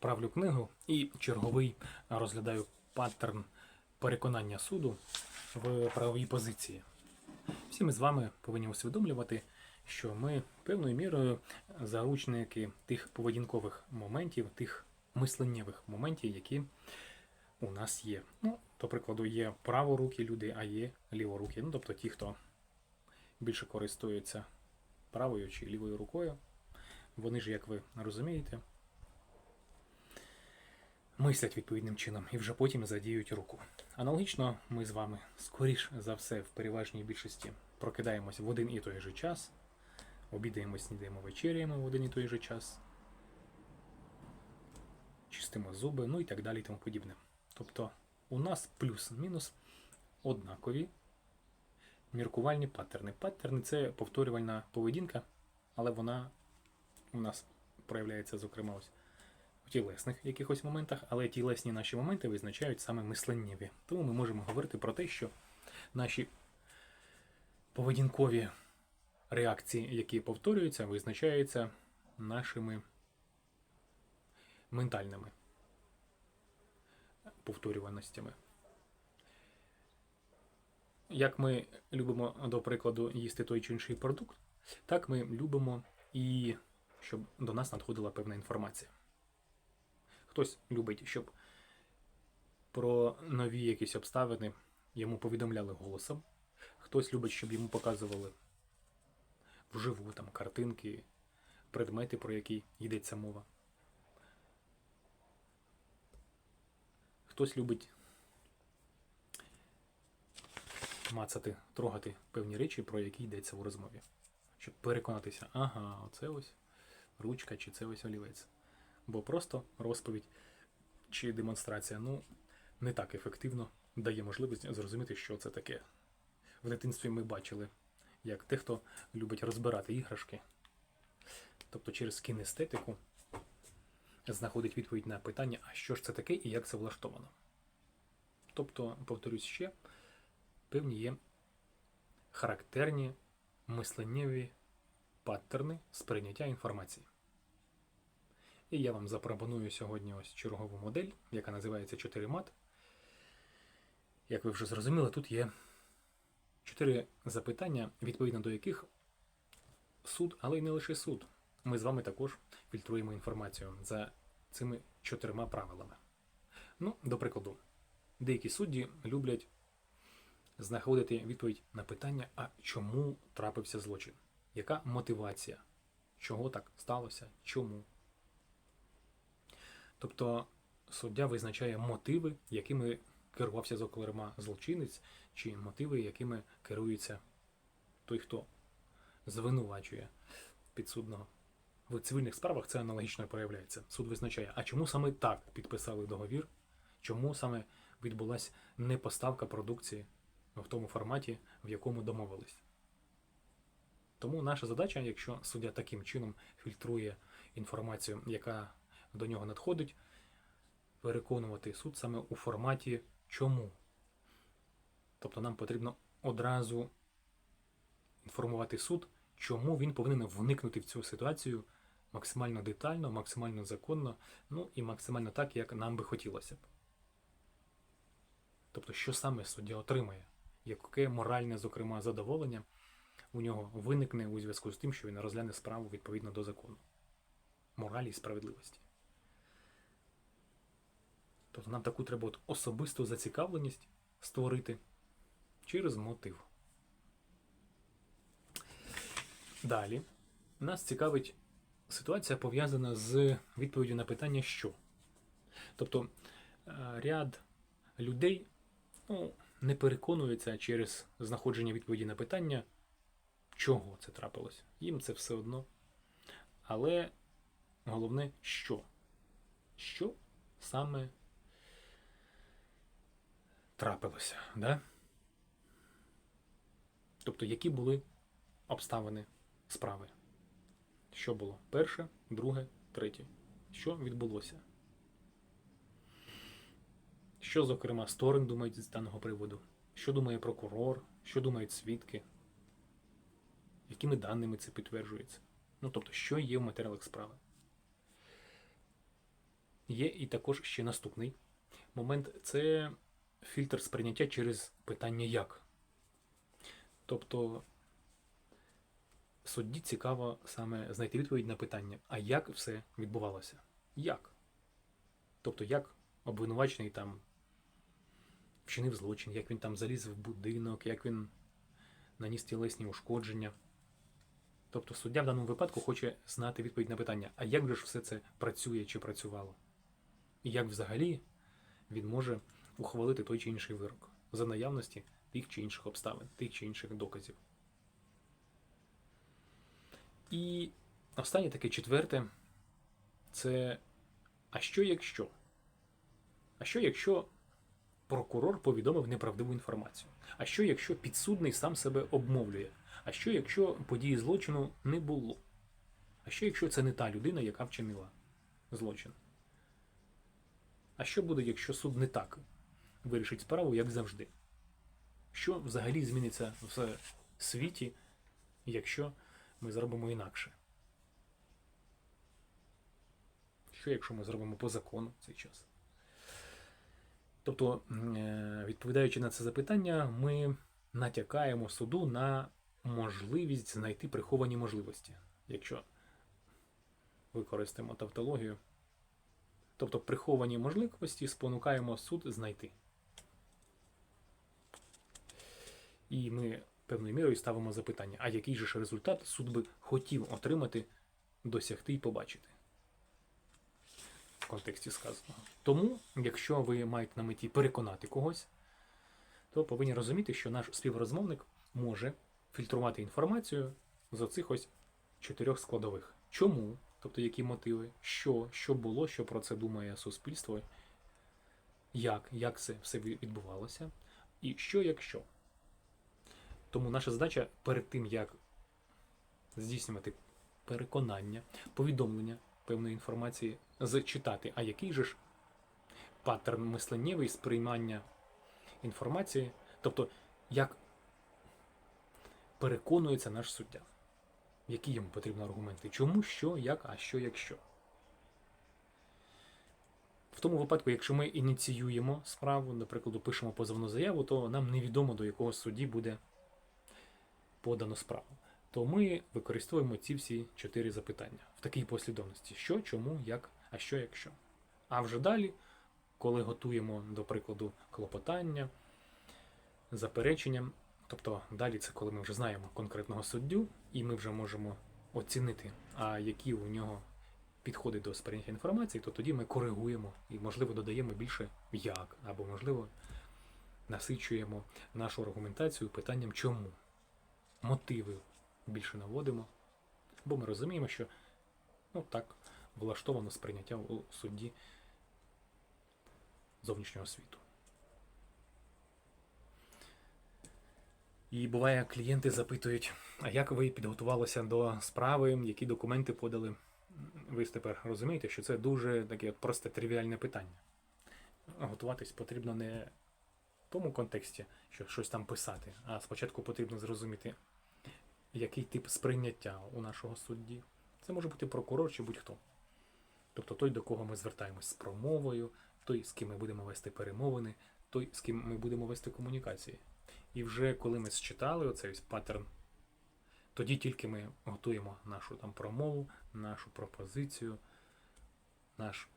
правлю книгу і черговий розглядаю паттерн переконання суду в правовій позиції. Всі ми з вами повинні усвідомлювати, що ми певною мірою заручники тих поведінкових моментів, тих мисленнєвих моментів, які у нас є. Ну, до прикладу, є праворукі люди, а є ліворукі. Ну, тобто ті, хто більше користуються правою чи лівою рукою. Вони ж, як ви розумієте, мислять відповідним чином і вже потім задіють руку. Аналогічно, ми з вами, скоріш за все, в переважній більшості прокидаємося в один і той же час, обідаємо, снідаємо, вечеряємо в один і той же час, чистимо зуби, ну і так далі і тому подібне. Тобто у нас плюс-мінус однакові міркувальні паттерни. Паттерни це повторювальна поведінка, але вона у нас проявляється, зокрема, ось в тілесних якихось моментах, але тілесні наші моменти визначають саме мисленнєві. Тому ми можемо говорити про те, що наші поведінкові реакції, які повторюються, визначаються нашими ментальними повторюваностями. Як ми любимо, до прикладу, їсти той чи інший продукт, так ми любимо і щоб до нас надходила певна інформація. Хтось любить, щоб про нові якісь обставини йому повідомляли голосом. Хтось любить, щоб йому показували вживу там картинки, предмети, про які йдеться мова. Хтось любить мацати, трогати певні речі, про які йдеться у розмові. Щоб переконатися, ага, оце ось ручка, чи це ось олівець. Бо просто розповідь чи демонстрація ну, не так ефективно дає можливість зрозуміти, що це таке. В дитинстві ми бачили, як дехто любить розбирати іграшки, тобто через кінестетику знаходить відповідь на питання, а що ж це таке і як це влаштовано. Тобто, повторюсь ще, певні є характерні мисленнєві паттерни сприйняття інформації. І я вам запропоную сьогодні ось чергову модель, яка називається 4 мат. Як ви вже зрозуміли, тут є чотири запитання, відповідно до яких суд, але й не лише суд. Ми з вами також фільтруємо інформацію за цими чотирма правилами. Ну, до прикладу, деякі судді люблять знаходити відповідь на питання, а чому трапився злочин? Яка мотивація? Чого так сталося? Чому? Тобто суддя визначає мотиви, якими керувався зокрема злочинець, чи мотиви, якими керується той, хто звинувачує підсудного. В цивільних справах це аналогічно проявляється. Суд визначає, а чому саме так підписали договір, чому саме відбулася непоставка продукції в тому форматі, в якому домовились. Тому наша задача, якщо суддя таким чином фільтрує інформацію, яка до нього надходить, переконувати суд саме у форматі чому. Тобто нам потрібно одразу інформувати суд, чому він повинен вникнути в цю ситуацію максимально детально, максимально законно, ну і максимально так, як нам би хотілося б. Тобто, що саме суддя отримає, яке моральне, зокрема, задоволення у нього виникне у зв'язку з тим, що він розгляне справу відповідно до закону, моралі і справедливості. Тобто нам таку треба от особисту зацікавленість створити через мотив. Далі нас цікавить ситуація пов'язана з відповіддю на питання що. Тобто е, ряд людей ну, не переконуються через знаходження відповіді на питання, чого це трапилось. Їм це все одно. Але головне, що? Що саме трапилося, да? Тобто, які були обставини справи? Що було? Перше, друге, третє. Що відбулося? Що, зокрема, сторон думають з даного приводу? Що думає прокурор? Що думають свідки? Якими даними це підтверджується? Ну, тобто, що є в матеріалах справи? Є і також ще наступний момент це фільтр сприйняття через питання як. Тобто судді цікаво саме знайти відповідь на питання, а як все відбувалося? Як? Тобто, як обвинувачений там вчинив злочин, як він там заліз в будинок, як він наніс тілесні ушкодження. Тобто суддя в даному випадку хоче знати відповідь на питання, а як же ж все це працює чи працювало? І як взагалі він може ухвалити той чи інший вирок за наявності тих чи інших обставин, тих чи інших доказів. І останнє таке четверте це а що якщо? А що якщо прокурор повідомив неправдиву інформацію? А що якщо підсудний сам себе обмовлює? А що якщо події злочину не було? А що якщо це не та людина, яка вчинила злочин? А що буде, якщо суд не так вирішить справу, як завжди? Що взагалі зміниться в світі, якщо ми зробимо інакше? Що якщо ми зробимо по закону в цей час? Тобто, е, відповідаючи на це запитання, ми натякаємо суду на можливість знайти приховані можливості, якщо використаємо тавтологію. Тобто приховані можливості спонукаємо суд знайти. І ми певною мірою ставимо запитання, а який же ж результат суд би хотів отримати, досягти і побачити в контексті сказаного. Тому, якщо ви маєте на меті переконати когось, то повинні розуміти, що наш співрозмовник може фільтрувати інформацію з оцих ось чотирьох складових. Чому? Тобто, які мотиви, що, що було, що про це думає суспільство, як, як це все відбувалося, і що якщо. Тому наша задача перед тим, як здійснювати переконання, повідомлення певної інформації, зчитати, а який же ж паттерн мисленнєвий сприймання інформації, тобто, як переконується наш суддя, які йому потрібні аргументи, чому, що, як, а що, якщо. В тому випадку, якщо ми ініціюємо справу, наприклад, пишемо позовну заяву, то нам невідомо до якого судді буде подано справу. То ми використовуємо ці всі чотири запитання в такій послідовності: що, чому, як, а що, якщо. А вже далі, коли готуємо, до прикладу, клопотання, заперечення, тобто далі це коли ми вже знаємо конкретного суддю, і ми вже можемо оцінити, а які у нього підходи до сприйняття інформації, то тоді ми коригуємо і, можливо, додаємо більше як, або, можливо, насичуємо нашу аргументацію питанням чому. Мотиви більше наводимо, бо ми розуміємо, що ну так влаштовано сприйняття у судді зовнішнього світу. І буває, клієнти запитують, а як ви підготувалися до справи, які документи подали? Ви тепер розумієте, що це дуже таке просте тривіальне питання. Готуватись потрібно не в тому контексті, що щось там писати, а спочатку потрібно зрозуміти, який тип сприйняття у нашого судді. Це може бути прокурор чи будь-хто. Тобто той, до кого ми звертаємось з промовою, той, з ким ми будемо вести перемовини, той, з ким ми будемо вести комунікації. І вже коли ми считали оцей паттерн, тоді тільки ми готуємо нашу там промову, нашу пропозицію, наш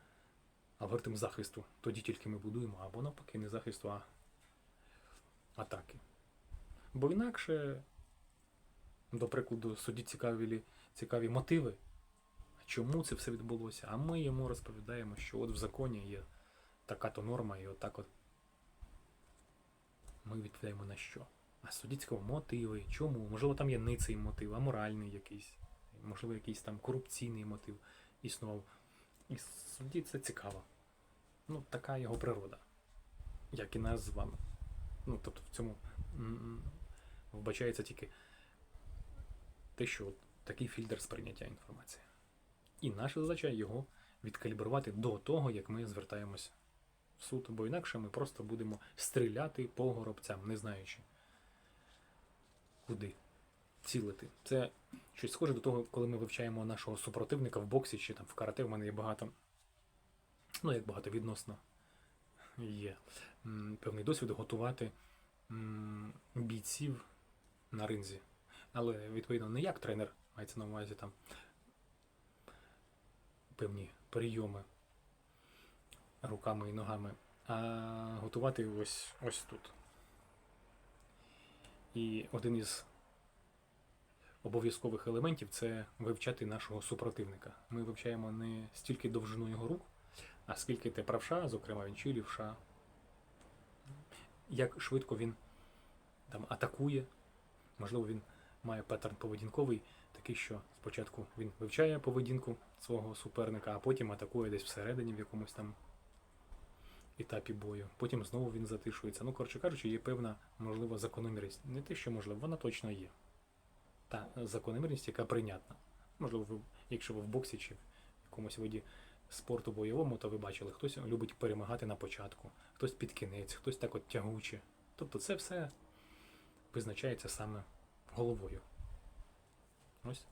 алгоритм захисту. Тоді тільки ми будуємо або навпаки не захисту, а атаки. Бо інакше, до прикладу, судді цікаві, цікаві мотиви, чому це все відбулося, а ми йому розповідаємо, що от в законі є така-то норма, і отак от ми відповідаємо на що. А судді цікаво, мотиви, чому? Можливо, там є не цей мотив, а моральний якийсь, можливо, якийсь там корупційний мотив існував. І судді це цікаво. Ну, така його природа, як і нас з вами. Ну, тобто в цьому вбачається тільки те, що от такий фільтр сприйняття інформації. І наша задача його відкалібрувати до того, як ми звертаємось в суд, бо інакше ми просто будемо стріляти по горобцям, не знаючи, куди цілити. Це щось схоже до того, коли ми вивчаємо нашого супротивника в боксі чи там в карате. В мене є багато ну як багато відносно є певний досвід готувати бійців на ринзі. Але відповідно не як тренер, мається на увазі там певні прийоми руками і ногами, а готувати ось, ось тут. І один із обов'язкових елементів це вивчати нашого супротивника. Ми вивчаємо не стільки довжину його рук, а скільки те правша, зокрема він чи лівша, як швидко він там атакує, можливо, він має паттерн поведінковий, такий, що спочатку він вивчає поведінку свого суперника, а потім атакує десь всередині в якомусь там етапі бою. Потім знову він затишується. Ну, коротше кажучи, є певна, можливо, закономірність. Не те, що можливо, вона точно є. Та закономірність, яка прийнятна. Можливо, ви, якщо ви в боксі чи в якомусь виді спорту бойовому, то ви бачили, хтось любить перемагати на початку, хтось під кінець, хтось так от тягуче. Тобто це все визначається саме головою. Ось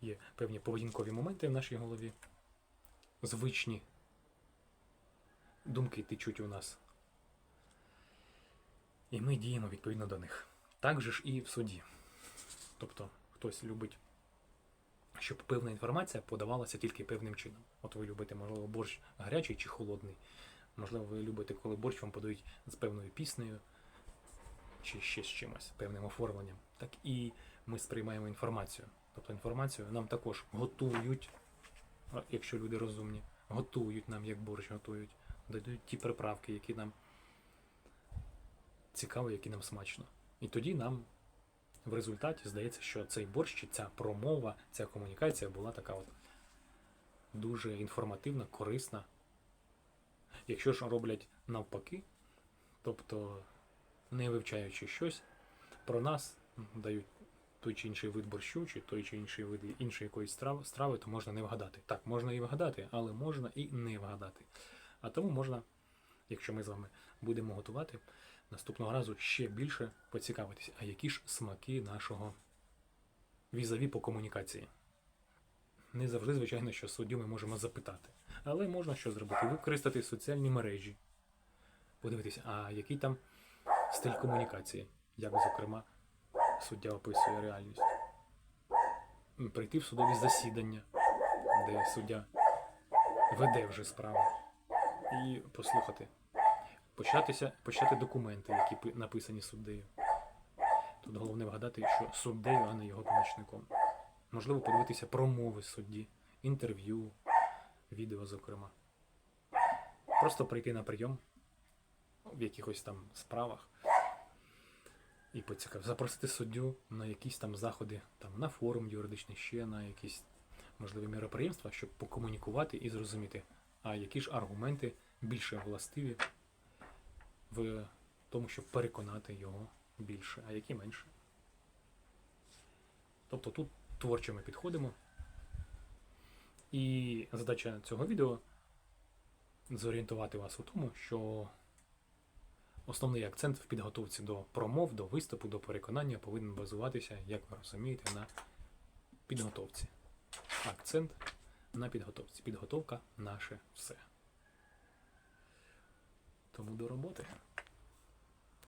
є певні поведінкові моменти в нашій голові. Звичні думки течуть у нас. І ми діємо відповідно до них. Так же ж і в суді. Тобто хтось любить, щоб певна інформація подавалася тільки певним чином. От ви любите, можливо, борщ гарячий чи холодний. Можливо, ви любите, коли борщ вам подають з певною піснею чи ще з чимось, певним оформленням. Так і ми сприймаємо інформацію. Тобто інформацію нам також готують, якщо люди розумні, готують нам, як борщ готують, додають ті приправки, які нам цікаві, які нам смачно. І тоді нам в результаті здається, що цей борщ, ця промова, ця комунікація була така от дуже інформативна, корисна. Якщо ж роблять навпаки, тобто не вивчаючи щось, про нас дають той чи інший вид борщу, чи той чи інший вид іншої якоїсь страви, страви, то можна не вгадати. Так, можна і вгадати, але можна і не вгадати. А тому можна, якщо ми з вами будемо готувати, наступного разу ще більше поцікавитись, а які ж смаки нашого візаві по комунікації. Не завжди, звичайно, що суддю ми можемо запитати. Але можна що зробити? Використати соціальні мережі, подивитися, а який там стиль комунікації, як, зокрема, суддя описує реальність. Прийти в судові засідання, де суддя веде вже справу, і послухати. Початися, почати документи, які написані суддею. Тут головне вгадати, що суддею, а не його помічником. Можливо, подивитися промови судді, інтерв'ю, відео, зокрема. Просто прийти на прийом в якихось там справах і поцікав. Запросити суддю на якісь там заходи, там на форум юридичний, ще на якісь можливі міроприємства, щоб покомунікувати і зрозуміти, а які ж аргументи більше властиві в тому, щоб переконати його більше, а які менше. Тобто тут творчо ми підходимо. І задача цього відео зорієнтувати вас у тому, що основний акцент в підготовці до промов, до виступу, до переконання повинен базуватися, як ви розумієте, на підготовці. Акцент на підготовці. Підготовка наше все. Тому до роботи.